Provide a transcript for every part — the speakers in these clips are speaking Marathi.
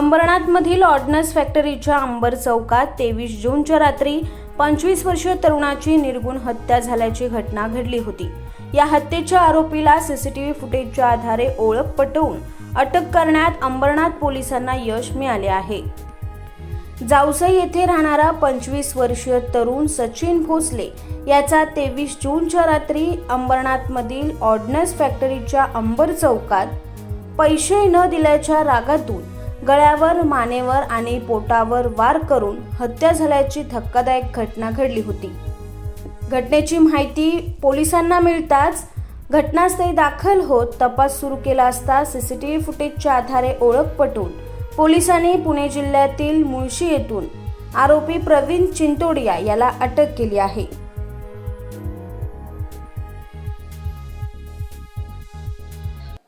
अंबरनाथमधील ऑर्डनन्स फॅक्टरीच्या अंबर चौकात तेवीस जूनच्या रात्री पंचवीस वर्षीय तरुणाची निर्गुण हत्या झाल्याची घटना घडली होती. या हत्येच्या आरोपीला सीसीटीव्ही फुटेजच्या आधारे ओळख पटवून अटक करण्यात अंबरनाथ पोलिसांना यश मिळाले आहे. जावसई येथे राहणारा पंचवीस वर्षीय तरुण सचिन भोसले याचा तेवीस जूनच्या रात्री अंबरनाथमधील ऑर्डनन्स फॅक्टरीच्या अंबर चौकात पैसे न दिल्याच्या रागातून गळ्यावर मानेवर आणि पोटावर वार करून हत्या झाल्याची धक्कादायक घटना घडली होती. घटनेची माहिती पोलिसांना मिळताच घटनास्थळी दाखल होत तपास सुरू केला असता सी सी टी व्ही फुटेजच्या आधारे ओळख पटवून पोलिसांनी पुणे जिल्ह्यातील मुळशी येथून आरोपी प्रवीण चिंतोडिया याला अटक केली आहे.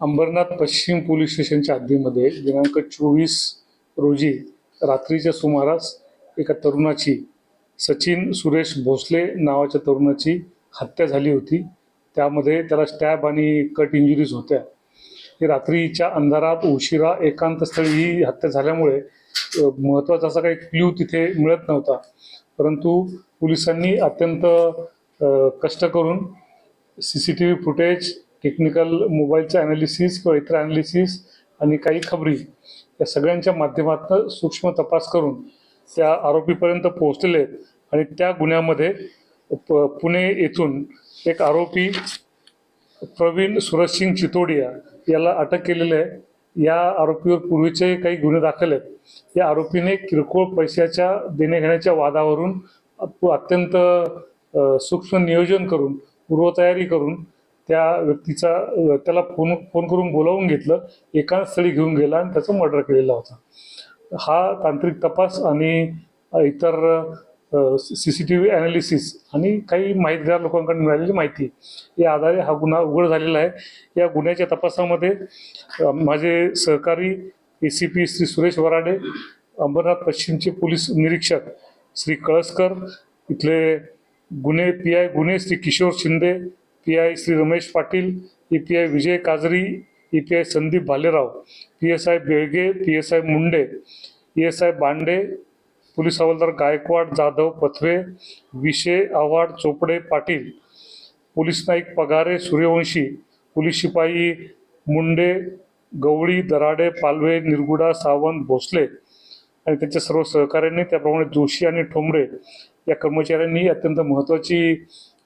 अंबरनाथ पश्चिम पोलीस स्टेशनच्या हद्दीमध्ये दिनांक चोवीस रोजी रात्रीच्या सुमारास एका तरुणाची सचिन सुरेश भोसले नावाच्या तरुणाची हत्या झाली होती. त्यामध्ये त्याला स्टॅब आणि कट इंजुरीज होत्या. रात्रीच्या अंधारात उशिरा एकांतस्थळी ही हत्या झाल्यामुळे महत्त्वाचा असा काही क्ल्यू तिथे मिळत नव्हता. परंतु पोलिसांनी अत्यंत कष्ट करून C C T V footage technical मोबाईलचं ॲनालिसिस किंवा इतर ॲनालिसिस आणि काही खबरी या सगळ्यांच्या माध्यमातून सूक्ष्म तपास करून त्या आरोपीपर्यंत पोहोचलेले आहेत. आणि त्या गुन्ह्यामध्ये प पुणे येथून एक आरोपी प्रवीण सुरजसिंग चितोडिया याला अटक केलेली आहे. या आरोपीवर पूर्वीचे काही गुन्हे दाखल आहेत. या आरोपीने किरकोळ पैशाच्या देण्याघेण्याच्या वादावरून अत्यंत सूक्ष्म नियोजन करून पूर्वतयारी करून त्या व्यक्तीचा त्याला फोन फोन करून बोलावून घेतलं. एकाच स्थळी घेऊन गेला आणि त्याचा मर्डर केलेला होता. हा तांत्रिक तपास आणि इतर C C T V analysis आणि काही माहितगार लोकांकडून मिळालेली माहिती या आधारे हा गुन्हा उघड झालेला आहे. या गुन्ह्याच्या तपासामध्ये माझे सहकारी A C P Shri Suresh Varade Ambernath पश्चिमचे police निरीक्षक श्री कळसकर इथले गुन्हे पी आय गुन्हे Shri Kishor Shinde P I Shri Ramesh Patil A P I Vijay Kajari A P I Sandeep Bhalerao P S I Belge P S I Munde P S I Bande police हवालदार गायकवाड जाधव पथवे विशे आव्हाड चोपडे पाटील पोलीस नाईक पगारे सूर्यवंशी पोलीस शिपाई मुंडे गवळी दराडे पालवे निरगुडा सावंत भोसले आणि त्यांच्या सर्व सहकाऱ्यांनी त्याप्रमाणे जोशी आणि ठोंबरे या कर्मचाऱ्यांनी अत्यंत महत्त्वाची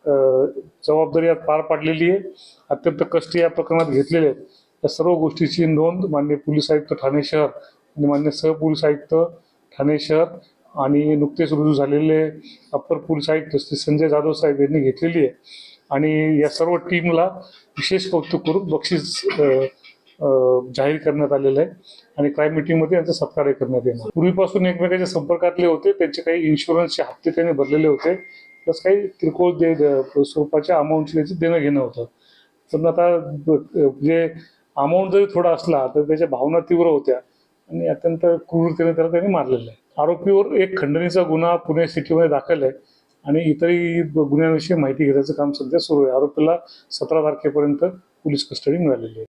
जबाबदारी आज पार पाडलेली आहे. अत्यंत कष्ट या प्रकरणात घेतलेले आहेत. या सर्व गोष्टीची नोंद मान्य पोलीस आयुक्त ठाणे शहर आणि मान्य सहपोलीस आयुक्त ठाणे शहर आणि नुकतेच रुजू झालेले अप्पर पोलीस आयुक्त श्री संजय जाधव साहेब यांनी घेतलेली आहे. आणि या सर्व टीमला विशेष कौतुक करून बक्षीस जाहीर करण्यात आलेलं आहे आणि क्राईम मिटिंगमध्ये यांचा सत्कार करण्यात येणार पूर्वीपासून एकमेकांच्या संपर्कातले होते त्यांचे काही इन्शुरन्सचे हप्ते त्यांनी भरलेले होते. प्लस काही किरकोळ दे द- स्वरूपाच्या अमाऊंटची त्याची देणं घेणं होतं. पण आता जे अमाऊंट जरी थोडा असला तर त्याच्या भावना तीव्र होत्या. आणि अत्यंत क्रूरतेने त्याला त्यांनी मारलेलं आहे. आरोपीवर एक खंडणीचा गुन्हा पुणे सिटीमध्ये दाखल आहे. आणि इतरही गुन्ह्यांविषयी माहिती घेण्याचं काम सध्या सुरू आहे. आरोपीला सतरा तारखेपर्यंत पोलीस कस्टडी मिळालेली आहे.